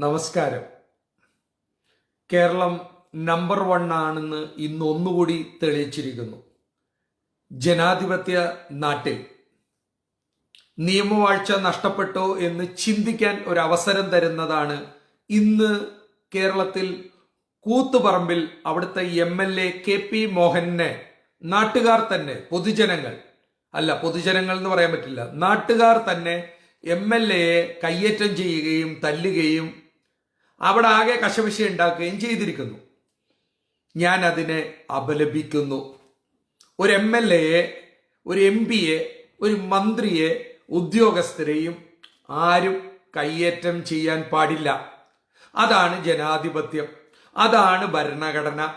നമസ്കാരം. Keralam number one ആണെന്ന് ഇന്ന് ഒന്നുകൂടി തെളിയിച്ചിരിക്കുന്നു. ജനാധിപത്യ നാട്ടിൽ നിയമവാഴ്ച നഷ്ടപ്പെട്ടോ എന്ന് ചിന്തിക്കാൻ ഒരു അവസരം തരുന്നതാണ് ഇന്ന് കേരളത്തിൽ കൂത്തുപറമ്പിൽ അവിടുത്തെ M L A K P മോഹനെ. നാട്ടുകാർ തന്നെ പൊതുജനങ്ങൾ. അല്ല പൊതുജനങ്ങൾ എന്ന് പറയാൻ പറ്റില്ല. നാട്ടുകാർ തന്നെ എം എൽ എയെ കയ്യേറ്റം ചെയ്യുകയും തല്ലുകയും അവിടെ ആകെ കശവിശ ഉണ്ടാക്കുകയും ചെയ്തിരിക്കുന്നു. ഞാൻ അതിനെ അപലപിക്കുന്നു. ഒരു എം എൽ എയെ ഒരു എം പിയെ ഒരു മന്ത്രിയെ ഉദ്യോഗസ്ഥരെയും ആരും കയ്യേറ്റം ചെയ്യാൻ പാടില്ല. അതാണ് ജനാധിപത്യം. അതാണ് ഭരണഘടന.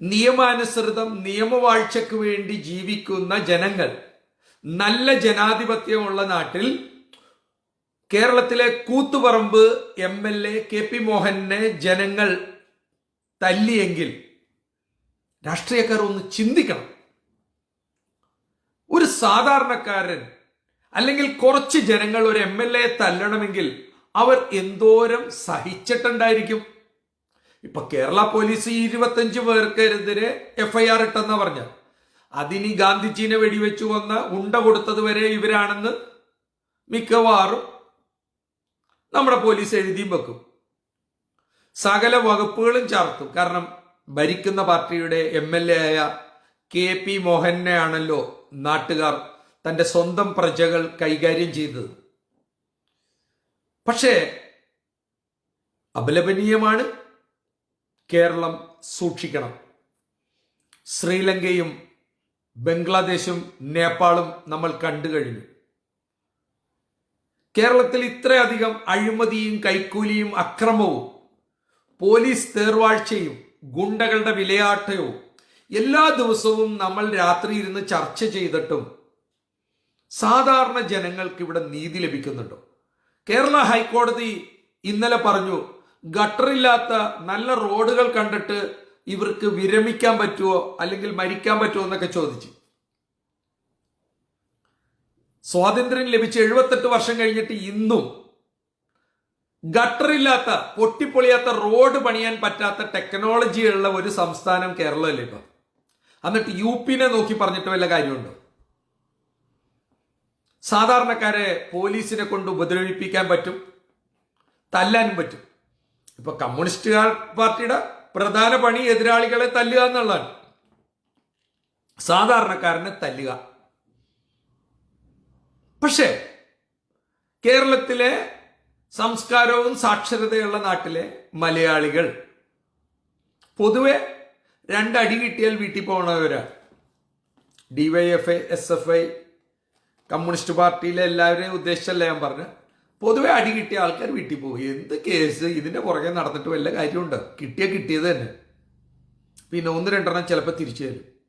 നിയമാനുസൃതം നിയമവാഴ്ചയ്ക്ക് വേണ്ടി ജീവിക്കുന്ന ജനങ്ങൾ നല്ല ജനാധിപത്യമുള്ള നാട്ടിൽ കേരളത്തിലെ Koothuparamba M L A K P മോഹനെ ജനങ്ങൾ തല്ലിയെങ്കിൽ രാഷ്ട്രീയക്കാർ ഒന്ന് ചിന്തിക്കണം. ഒരു സാധാരണക്കാരൻ അല്ലെങ്കിൽ കുറച്ച് ജനങ്ങൾ ഒരു എം എൽ എ തല്ലണമെങ്കിൽ അവർ എന്തോരം സഹിച്ചിട്ടുണ്ടായിരിക്കും? ഇപ്പൊ കേരള പോലീസ് ഇരുപത്തഞ്ച് പേർക്കെതിരെ എഫ്ഐആർ ഇട്ടെന്ന പറഞ്ഞ അതിനി ഗാന്ധിജീനെ വെടിവെച്ചു വന്ന ഉണ്ട കൊടുത്തത് വരെ ഇവരാണെന്ന് മിക്കവാറും നമ്മുടെ പോലീസ് എഴുതിയും വെക്കും. സകല വകുപ്പുകളും ചേർത്തും. കാരണം ഭരിക്കുന്ന പാർട്ടിയുടെ എം എൽ എ ആയ കെ പി മോഹനെ ആണല്ലോ നാട്ടുകാർ തന്റെ സ്വന്തം പ്രജകൾ കൈകാര്യം ചെയ്തത്. പക്ഷേ അപലപനീയമാണ് കേരളം സൂക്ഷിക്കണം. ശ്രീലങ്കയും ബംഗ്ലാദേശും നേപ്പാളും നമ്മൾ കണ്ടു കഴിഞ്ഞു. കേരളത്തിൽ ഇത്രയധികം അഴിമതിയും കൈക്കൂലിയും അക്രമവും പോലീസ് തേർവാഴ്ചയും ഗുണ്ടകളുടെ വിലയാട്ടവും എല്ലാ ദിവസവും നമ്മൾ രാത്രി ഇരുന്ന് ചർച്ച ചെയ്തിട്ടും സാധാരണ ജനങ്ങൾക്ക് ഇവിടെ നീതി ലഭിക്കുന്നുണ്ടോ? കേരള ഹൈക്കോടതി ഇന്നലെ പറഞ്ഞു ഗട്ടറില്ലാത്ത നല്ല റോഡുകൾ കണ്ടിട്ട് ഇവർക്ക് വിരമിക്കാൻ പറ്റുമോ അല്ലെങ്കിൽ മരിക്കാൻ പറ്റുമോ എന്നൊക്കെ ചോദിച്ചു. സ്വാതന്ത്ര്യം ലഭിച്ച് എഴുപത്തെട്ട് വർഷം കഴിഞ്ഞിട്ട് ഇന്നും ഗട്ടറില്ലാത്ത പൊട്ടിപ്പൊളിയാത്ത റോഡ് പണിയാൻ പറ്റാത്ത ടെക്നോളജി ഉള്ള ഒരു സംസ്ഥാനം കേരളമല്ലേ ഇപ്പം? എന്നിട്ട് യു പിനെ നോക്കി പറഞ്ഞിട്ട് വല്ല കാര്യമുണ്ടോ? സാധാരണക്കാരെ പോലീസിനെ കൊണ്ട് ഉപദ്രവിപ്പിക്കാൻ പറ്റും തല്ലാനും പറ്റും. ഇപ്പൊ കമ്മ്യൂണിസ്റ്റ് പാർട്ടിയുടെ പ്രധാന പണി എതിരാളികളെ തല്ലുക എന്നുള്ളതാണ്. സാധാരണക്കാരനെ തല്ലുക. പക്ഷേ കേരളത്തിലെ സംസ്കാരവും സാക്ഷരതയുള്ള നാട്ടിലെ മലയാളികൾ പൊതുവെ രണ്ടടി കിട്ടിയാൽ വീട്ടിൽ പോകണവരാണ് D Y F I S F I communist പാർട്ടിയിലെ എല്ലാവരെയും ഉദ്ദേശിച്ചല്ല ഞാൻ പറഞ്ഞു. പൊതുവെ അടി കിട്ടിയ ആൾക്കാർ വീട്ടിൽ പോകും. എന്ത് കേസ്? ഇതിന്റെ പുറകെ നടന്നിട്ട് വല്ല കാര്യമുണ്ട്? കിട്ടിയ കിട്ടിയത് തന്നെ. പിന്നെ ഒന്ന് രണ്ടെണ്ണം ചിലപ്പോൾ തിരിച്ചു തരും.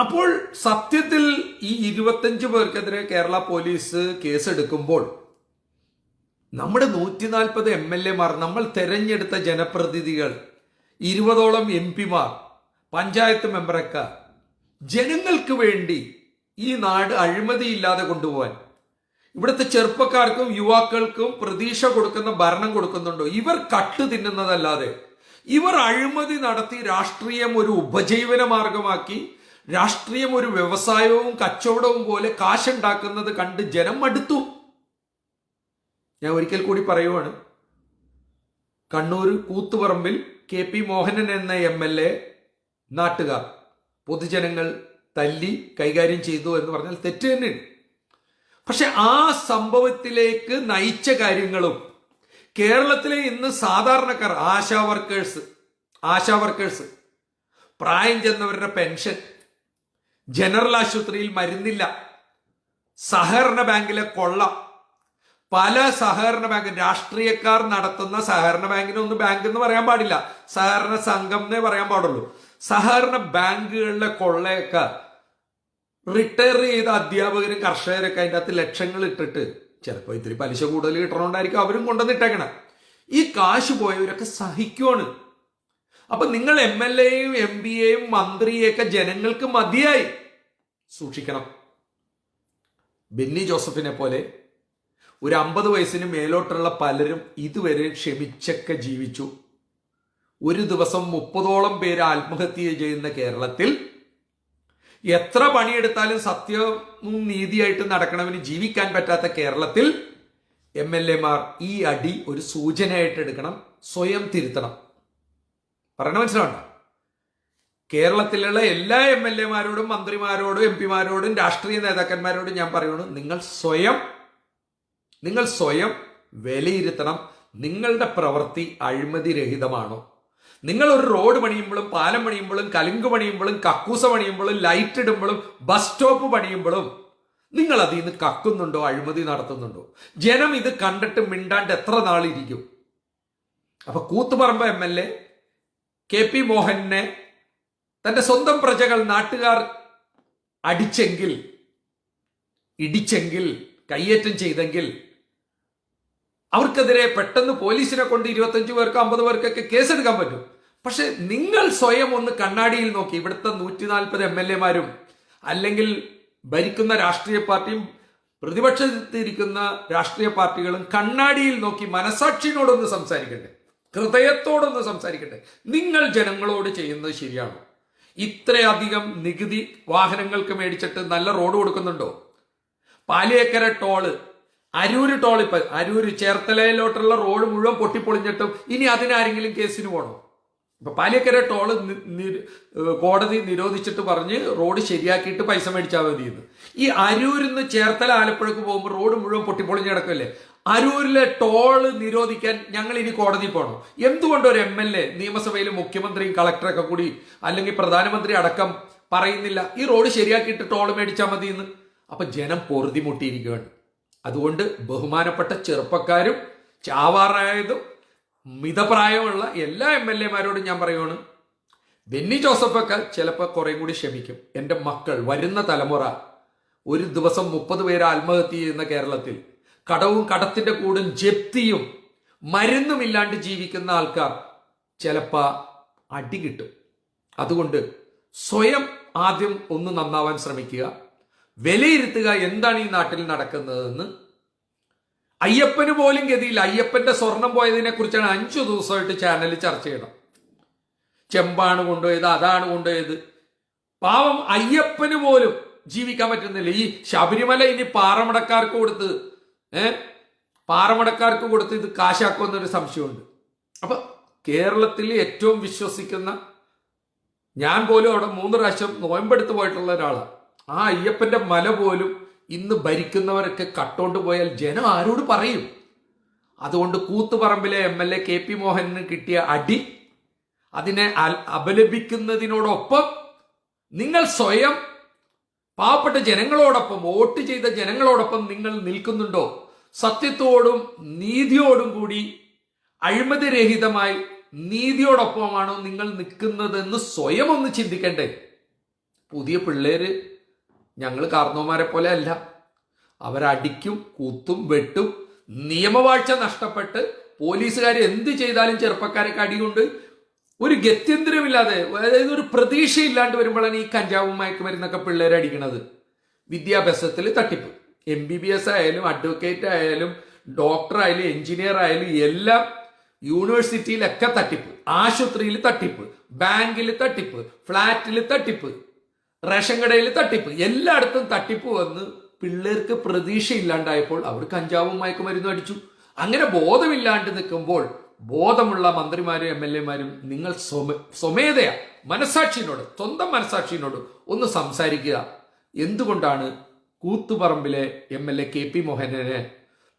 അപ്പോൾ സത്യത്തിൽ ഈ ഇരുപത്തഞ്ച് പേർക്കെതിരെ കേരള പോലീസ് കേസെടുക്കുമ്പോൾ നമ്മുടെ നൂറ്റി നാൽപ്പത് എം എൽ എമാർ നമ്മൾ തെരഞ്ഞെടുത്ത ജനപ്രതിനിധികൾ ഇരുപതോളം എം പിമാർ പഞ്ചായത്ത് മെമ്പറൊക്കെ ജനങ്ങൾക്ക് വേണ്ടി ഈ നാട് അഴിമതിയില്ലാതെ കൊണ്ടുപോകാൻ ഇവിടുത്തെ ചെറുപ്പക്കാർക്കും യുവാക്കൾക്കും പ്രതീക്ഷ കൊടുക്കുന്ന ഭരണം കൊടുക്കുന്നുണ്ടോ? ഇവർ കട്ട് തിന്നുന്നതല്ലാതെ ഇവർ അഴിമതി നടത്തി രാഷ്ട്രീയം ഒരു ഉപജീവന മാർഗമാക്കി രാഷ്ട്രീയം ഒരു വ്യവസായവും കച്ചവടവും പോലെ കാശുണ്ടാക്കുന്നത് കണ്ട് ജനം മടുത്തു. ഞാൻ ഒരിക്കൽ കൂടി പറയുവാണ്. കണ്ണൂർ കൂത്തുപറമ്പിൽ കെ പി മോഹനൻ എന്ന എം എൽ എ നാട്ടുകാർ പൊതുജനങ്ങൾ തല്ലി കൈകാര്യം ചെയ്തു എന്ന് പറഞ്ഞാൽ തെറ്റ് തന്നെയാണ്. പക്ഷെ ആ സംഭവത്തിലേക്ക് നയിച്ച കാര്യങ്ങളും കേരളത്തിലെ ഇന്ന് സാധാരണക്കാർ ആശാ വർക്കേഴ്സ് ആശാ വർക്കേഴ്സ് പ്രായം ചെന്നവരുടെ പെൻഷൻ ജനറൽ ആശുപത്രിയിൽ മരുന്നില്ല. സഹകരണ ബാങ്കിലെ കൊള്ള. പല സഹകരണ ബാങ്ക് രാഷ്ട്രീയക്കാർ നടത്തുന്ന സഹകരണ ബാങ്കിനെ ഒന്ന് ബാങ്ക് എന്ന് പറയാൻ പാടില്ല. സഹകരണ സംഘം എന്നേ പറയാൻ പാടുള്ളൂ. സഹകരണ ബാങ്കുകളിലെ കൊള്ളയൊക്കെ റിട്ടയർ ചെയ്ത അധ്യാപകരും കർഷകരൊക്കെ അതിന്റെ അകത്ത് ലക്ഷങ്ങൾ ഇട്ടിട്ട് ചിലപ്പോൾ ഇത്തിരി പലിശ കൂടുതൽ കിട്ടണോണ്ടായിരിക്കും അവരും കൊണ്ടുവന്നിട്ടേക്കണം ഈ കാശ് പോയവരൊക്കെ സഹിക്കുവാണ്. അപ്പൊ നിങ്ങൾ എം എൽ എയും എം പി എയും മന്ത്രിയെയൊക്കെ ജനങ്ങൾക്ക് മതിയായി. സൂക്ഷിക്കണം. ബെന്നി ജോസഫിനെ പോലെ ഒരു അമ്പത് വയസ്സിന് മേലോട്ടുള്ള പലരും ഇതുവരെ ക്ഷമിച്ചൊക്കെ ജീവിച്ചു. ഒരു ദിവസം മുപ്പതോളം പേര് ആത്മഹത്യ ചെയ്യുന്ന കേരളത്തിൽ എത്ര പണിയെടുത്താലും സത്യവും നീതിയായിട്ട് നടക്കണവന് ജീവിക്കാൻ പറ്റാത്ത കേരളത്തിൽ എം എൽ എമാർ ഈ അടി ഒരു സൂചനയായിട്ട് എടുക്കണം. സ്വയം തിരുത്തണം. പറയണ മനസ്സിലാവണ്ട? കേരളത്തിലുള്ള എല്ലാ എം എൽ എമാരോടും മന്ത്രിമാരോടും എം പിമാരോടും രാഷ്ട്രീയ നേതാക്കന്മാരോടും ഞാൻ പറയുന്നു നിങ്ങൾ സ്വയം നിങ്ങൾ സ്വയം വിലയിരുത്തണം. നിങ്ങളുടെ പ്രവൃത്തി അഴിമതി രഹിതമാണോ നിങ്ങൾ ഒരു റോഡ് പണിയുമ്പോഴും പാലം പണിയുമ്പോഴും കലുങ്ക് പണിയുമ്പോഴും കക്കൂസ പണിയുമ്പോഴും ലൈറ്റ് ഇടുമ്പോഴും ബസ് സ്റ്റോപ്പ് പണിയുമ്പോഴും നിങ്ങൾ അതിൽ നിന്ന് കക്കുന്നുണ്ടോ അഴിമതി നടത്തുന്നുണ്ടോ? ജനം ഇത് കണ്ടിട്ട് മിണ്ടാണ്ട് എത്ര നാളിരിക്കും? അപ്പൊ Koothuparamba M L A K P മോഹനെ തന്റെ സ്വന്തം പ്രജകൾ നാട്ടുകാർ അടിച്ചെങ്കിൽ ഇടിച്ചെങ്കിൽ കയ്യേറ്റം ചെയ്തെങ്കിൽ അവർക്കെതിരെ പെട്ടെന്ന് പോലീസിനെ കൊണ്ട് ഇരുപത്തഞ്ച് പേർക്ക് അമ്പത് പേർക്കൊക്കെ കേസെടുക്കാൻ പറ്റും. പക്ഷെ നിങ്ങൾ സ്വയം ഒന്ന് കണ്ണാടിയിൽ നോക്കി ഇവിടുത്തെ നൂറ്റി നാൽപ്പത് എം എൽ എമാരും അല്ലെങ്കിൽ ഭരിക്കുന്ന രാഷ്ട്രീയ പാർട്ടിയും പ്രതിപക്ഷത്തിരിക്കുന്ന രാഷ്ട്രീയ പാർട്ടികളും കണ്ണാടിയിൽ നോക്കി മനസാക്ഷിനോടൊന്ന് സംസാരിക്കട്ടെ ഹൃദയത്തോടൊന്ന് സംസാരിക്കട്ടെ. നിങ്ങൾ ജനങ്ങളോട് ചെയ്യുന്നത് ശരിയാണോ? ഇത്രയധികം നികുതി വാഹനങ്ങൾക്ക് മേടിച്ചിട്ട് നല്ല റോഡ് കൊടുക്കുന്നുണ്ടോ? പാലിയേക്കര ടോൾ അരൂര് ടോൾ ഇപ്പൊ അരൂര് ചേർത്തലയിലോട്ടുള്ള റോഡ് മുഴുവൻ പൊട്ടിപ്പൊളിഞ്ഞിട്ടും ഇനി അതിനാരെങ്കിലും കേസിന് പോകണോ ഇപ്പൊ പാലിയക്കര ടോൾ കോടതി നിരോധിച്ചിട്ട് പറഞ്ഞ് റോഡ് ശരിയാക്കിയിട്ട് പൈസ മേടിച്ചാൽ മതി ഈ അരൂരിൽ നിന്ന് ചേർത്തല ആലപ്പുഴക്ക് പോകുമ്പോൾ റോഡ് മുഴുവൻ പൊട്ടിപ്പൊളിഞ്ഞ് കിടക്കല്ലേ? അരൂരിലെ ടോൾ നിരോധിക്കാൻ ഞങ്ങൾ ഇനി കോടതി പോകണം എന്തുകൊണ്ട് ഒരു എം എൽ എ നിയമസഭയിൽ മുഖ്യമന്ത്രിയും കളക്ടറൊക്കെ കൂടി അല്ലെങ്കിൽ പ്രധാനമന്ത്രി അടക്കം പറയുന്നില്ല ഈ റോഡ് ശരിയാക്കിയിട്ട് ടോൾ മേടിച്ചാൽ മതി എന്ന് അപ്പൊ ജനം പൊറുതിമുട്ടിയിരിക്കുകയാണ് അതുകൊണ്ട് ബഹുമാനപ്പെട്ട ചെറുപ്പക്കാരും ചാവാറായതും മിതപ്രായമുള്ള എല്ലാ എം എൽ എമാരോടും ഞാൻ പറയുവാണ് ബെന്നി ജോസഫൊക്കെ ചിലപ്പോൾ കുറേ കൂടി ക്ഷമിക്കും. എന്റെ മക്കൾ വരുന്ന തലമുറ ഒരു ദിവസം മുപ്പത് പേര് ആത്മഹത്യ ചെയ്യുന്ന കേരളത്തിൽ കടവും കടത്തിന്റെ കൂടും ജപ്തിയും മരുന്നുമില്ലാണ്ട് ജീവിക്കുന്ന ആൾക്കാർ ചിലപ്പോൾ അടി കിട്ടും. അതുകൊണ്ട് സ്വയം ആദ്യം ഒന്ന് നന്നാവാൻ ശ്രമിക്കുക. വിലയിരുത്തുക എന്താണ് ഈ നാട്ടിൽ നടക്കുന്നതെന്ന്. അയ്യപ്പന് പോലും ഗതിയില്ല. അയ്യപ്പന്റെ സ്വർണം പോയതിനെ കുറിച്ചാണ് അഞ്ചു ദിവസമായിട്ട് ചാനലിൽ ചർച്ച ചെയ്യണം. ചെമ്പാണ് കൊണ്ടുപോയത് അതാണ് കൊണ്ടുപോയത്. പാവം അയ്യപ്പന് പോലും ജീവിക്കാൻ പറ്റുന്നില്ല. ഈ ശബരിമല ഇനി പാറമടക്കാർക്ക് കൊടുത്ത് ഏ? പാറമടക്കാർക്ക് കൊടുത്ത് ഇത് കാശാക്കുമെന്നൊരു സംശയമുണ്ട്. അപ്പൊ കേരളത്തിൽ ഏറ്റവും വിശ്വസിക്കുന്ന ഞാൻ പോലും അവിടെ മൂന്ന് പ്രാവശ്യം നോയമ്പെടുത്ത് പോയിട്ടുള്ള ഒരാളാണ് ആ അയ്യപ്പന്റെ മല പോലും ഇന്ന് ഭരിക്കുന്നവരൊക്കെ കട്ടോണ്ട് പോയാൽ ജനം ആരോട് പറയും? അതുകൊണ്ട് കൂത്തുപറമ്പിലെ M L A K P Mohanan കിട്ടിയ അടി അതിനെ അപലപിക്കുന്നതിനോടൊപ്പം നിങ്ങൾ സ്വയം പാവപ്പെട്ട ജനങ്ങളോടൊപ്പം വോട്ട് ചെയ്ത ജനങ്ങളോടൊപ്പം നിങ്ങൾ നിൽക്കുന്നുണ്ടോ? സത്യത്തോടും നീതിയോടും കൂടി അഴിമതിരഹിതമായി നീതിയോടൊപ്പമാണോ നിങ്ങൾ നിൽക്കുന്നതെന്ന് സ്വയം ഒന്ന് ചിന്തിക്കണ്ടേ. പുതിയ പിള്ളേര് ഞങ്ങൾ കാർന്നോമാരെ പോലെ അല്ല. അവരടിക്കും കൂത്തും വെട്ടും നിയമവാഴ്ച നഷ്ടപ്പെട്ട് പോലീസുകാർ എന്ത് ചെയ്താലും ചെറുപ്പക്കാരൊക്കെ അടികൊണ്ട് ഒരു ഗത്യന്തരമില്ലാതെ അതായത് ഒരു പ്രതീക്ഷയില്ലാണ്ട് വരുമ്പോഴാണ് ഈ കഞ്ചാവും മയക്കുമരുന്നൊക്കെ പിള്ളേർ അടിക്കണത്. വിദ്യാഭ്യാസത്തിൽ തട്ടിപ്പ്. എം ബി ബി എസ് ആയാലും അഡ്വക്കേറ്റ് ആയാലും ഡോക്ടർ ആയാലും എഞ്ചിനീയർ ആയാലും എല്ലാം യൂണിവേഴ്സിറ്റിയിലൊക്കെ തട്ടിപ്പ്. ആശുപത്രിയിൽ തട്ടിപ്പ്. ബാങ്കിൽ തട്ടിപ്പ്. ഫ്ലാറ്റിൽ തട്ടിപ്പ്. റേഷൻ കടയിൽ തട്ടിപ്പ്. എല്ലായിടത്തും തട്ടിപ്പ് വന്ന് പിള്ളേർക്ക് പ്രതീക്ഷയില്ലാണ്ടായപ്പോൾ അവർ കഞ്ചാവും മയക്കുമരുന്നും അടിച്ചു. അങ്ങനെ ബോധമില്ലാണ്ട് നിൽക്കുമ്പോൾ ബോധമുള്ള മന്ത്രിമാരും എം എൽ എമാരും നിങ്ങൾ സ്വമ സ്വമേധയാ മനസാക്ഷിനോട് സ്വന്തം മനസാക്ഷിനോട് ഒന്ന് സംസാരിക്കുക. എന്തുകൊണ്ടാണ് കൂത്തുപറമ്പിലെ M L A K P മോഹനനെ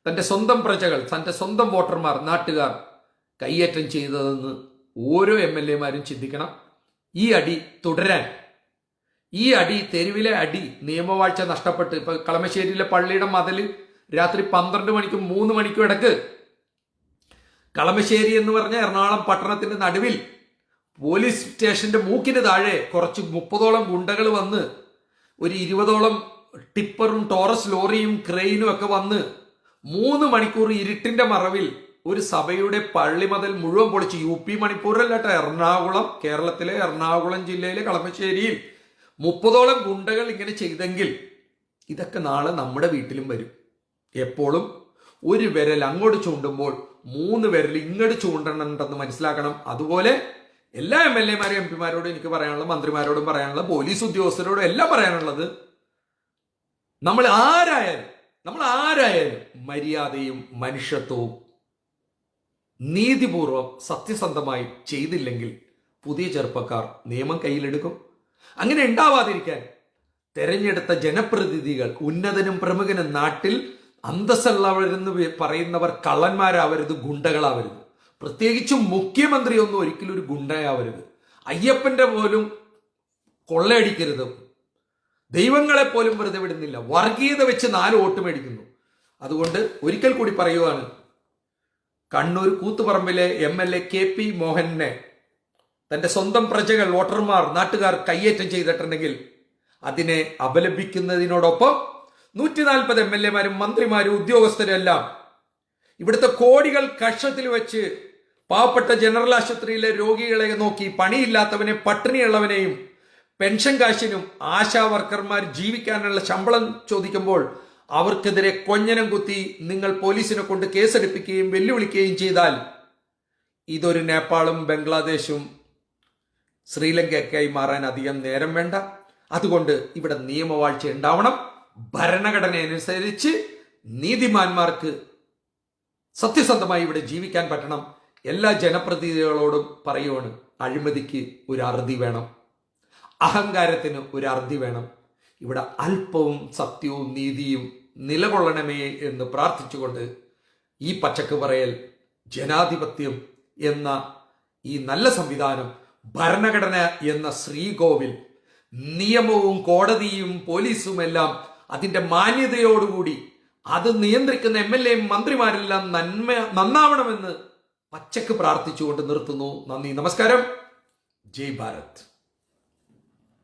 തന്റെ സ്വന്തം പ്രജകൾ തന്റെ സ്വന്തം വോട്ടർമാർ നാട്ടുകാർ കയ്യേറ്റം ചെയ്തതെന്ന് ഓരോ എം എൽ എമാരും ചിന്തിക്കണം? ഈ അടി തുടരാൻ. ഈ അടി തെരുവിലെ അടി നിയമവാഴ്ച നഷ്ടപ്പെട്ട് ഇപ്പൊ കളമശ്ശേരിയിലെ പള്ളിയുടെ മതിൽ രാത്രി പന്ത്രണ്ട് മണിക്കും മൂന്ന് മണിക്കും ഇടയ്ക്ക് കളമശ്ശേരി എന്ന് പറഞ്ഞ എറണാകുളം പട്ടണത്തിന്റെ നടുവിൽ പോലീസ് സ്റ്റേഷന്റെ മൂക്കിന് താഴെ കുറച്ച് മുപ്പതോളം ഗുണ്ടകൾ വന്ന് ഒരു ഇരുപതോളം ടിപ്പറും ടോറസ് ലോറിയും ക്രെയിനും ഒക്കെ വന്ന് മൂന്ന് മണിക്കൂർ ഇരുട്ടിന്റെ മറവിൽ ഒരു സഭയുടെ പള്ളിമതൽ മുഴുവൻ പൊളിച്ച് യു പി മണിപ്പൂരിലല്ല എറണാകുളം കേരളത്തിലെ എറണാകുളം ജില്ലയിലെ കളമശ്ശേരിയിൽ മുപ്പതോളം ഗുണ്ടകൾ ഇങ്ങനെ ചെയ്തെങ്കിൽ ഇതൊക്കെ നാളെ നമ്മുടെ വീട്ടിലും വരും. എപ്പോഴും ഒരു വിരൽ അങ്ങോട്ട് ചൂണ്ടുമ്പോൾ മൂന്ന് പേരിൽ ഇങ്ങോട്ട് ചൂണ്ടണുണ്ടെന്ന് മനസ്സിലാക്കണം. അതുപോലെ എല്ലാ എം എൽ എമാരും എം പിമാരോടും എനിക്ക് പറയാനുള്ള മന്ത്രിമാരോടും പറയാനുള്ള പോലീസ് ഉദ്യോഗസ്ഥരോടും എല്ലാം പറയാനുള്ളത്. നമ്മൾ ആരായാലും നമ്മൾ ആരായാലും മര്യാദയും മനുഷ്യത്വവും നീതിപൂർവം സത്യസന്ധമായി ചെയ്തില്ലെങ്കിൽ പുതിയ ചെറുപ്പക്കാർ നിയമം കയ്യിലെടുക്കും. അങ്ങനെ ഉണ്ടാവാതിരിക്കാൻ തെരഞ്ഞെടുത്ത ജനപ്രതിനിധികൾ ഉന്നതനും പ്രമുഖനും നാട്ടിൽ അന്തസ്സുള്ളവരെന്ന് പറയുന്നവർ കള്ളന്മാരാവരുത് ഗുണ്ടകളാവരുത്. പ്രത്യേകിച്ചും മുഖ്യമന്ത്രിയൊന്നും ഒരിക്കലും ഒരു ഗുണ്ടയാവരുത്. അയ്യപ്പന്റെ പോലും കൊള്ളയടിക്കരുത്. ദൈവങ്ങളെ പോലും വെറുതെ വിടുന്നില്ല. വർഗീയത വെച്ച് നാല് വോട്ട് മേടിക്കുന്നു. അതുകൊണ്ട് ഒരിക്കൽ കൂടി പറയുവാണ് Kannur കൂത്തുപറമ്പിലെ M L A K P മോഹനെ തന്റെ സ്വന്തം പ്രജകൾ വോട്ടർമാർ നാട്ടുകാർ കയ്യേറ്റം ചെയ്തിട്ടുണ്ടെങ്കിൽ അതിനെ അപലപിക്കുന്നതിനോടൊപ്പം നൂറ്റി നാൽപ്പത് എം എൽ എമാരും മന്ത്രിമാരും ഉദ്യോഗസ്ഥരും എല്ലാം ഇവിടുത്തെ കോടികൾ കക്ഷത്തിൽ വെച്ച് പാവപ്പെട്ട ജനറൽ ആശുപത്രിയിലെ രോഗികളെ നോക്കി പണിയില്ലാത്തവനെ പട്ടിണിയുള്ളവനെയും പെൻഷൻ കാശിനും ആശാ വർക്കർമാർ ജീവിക്കാനുള്ള ശമ്പളം ചോദിക്കുമ്പോൾ അവർക്കെതിരെ കൊഞ്ഞനം കുത്തി നിങ്ങൾ പോലീസിനെ കൊണ്ട് കേസെടുപ്പിക്കുകയും വെല്ലുവിളിക്കുകയും ചെയ്താൽ ഇതൊരു നേപ്പാളും ബംഗ്ലാദേശും ശ്രീലങ്കയൊക്കെയായി മാറാൻ അധികം നേരം വേണ്ട. അതുകൊണ്ട് ഇവിടെ നിയമവാഴ്ച ഉണ്ടാവണം. ഭരണഘടന അനുസരിച്ച് നീതിമാന്മാർക്ക് സത്യസന്ധമായി ഇവിടെ ജീവിക്കാൻ പറ്റണം. എല്ലാ ജനപ്രതിനിധികളോടും പറയുവാണ് അഴിമതിക്ക് ഒരു അറുതി വേണം. അഹങ്കാരത്തിന് ഒരു അറുതി വേണം. ഇവിടെ അല്പവും സത്യവും നീതിയും നിലകൊള്ളണമേ എന്ന് പ്രാർത്ഥിച്ചുകൊണ്ട് ഈ പച്ചക്ക് പറയൽ ജനാധിപത്യം എന്ന ഈ നല്ല സംവിധാനം ഭരണഘടന എന്ന ശ്രീകോവിൽ നിയമവും കോടതിയും പോലീസും അതിന്റെ മാന്യതയോടുകൂടി അത് നിയന്ത്രിക്കുന്ന എം എൽ എയും മന്ത്രിമാരെല്ലാം നന്മ നന്നാവണമെന്ന് പച്ചക്ക് പ്രാർത്ഥിച്ചുകൊണ്ട് നിർത്തുന്നു. നന്ദി. നമസ്കാരം. ജയ് ഭാരത്.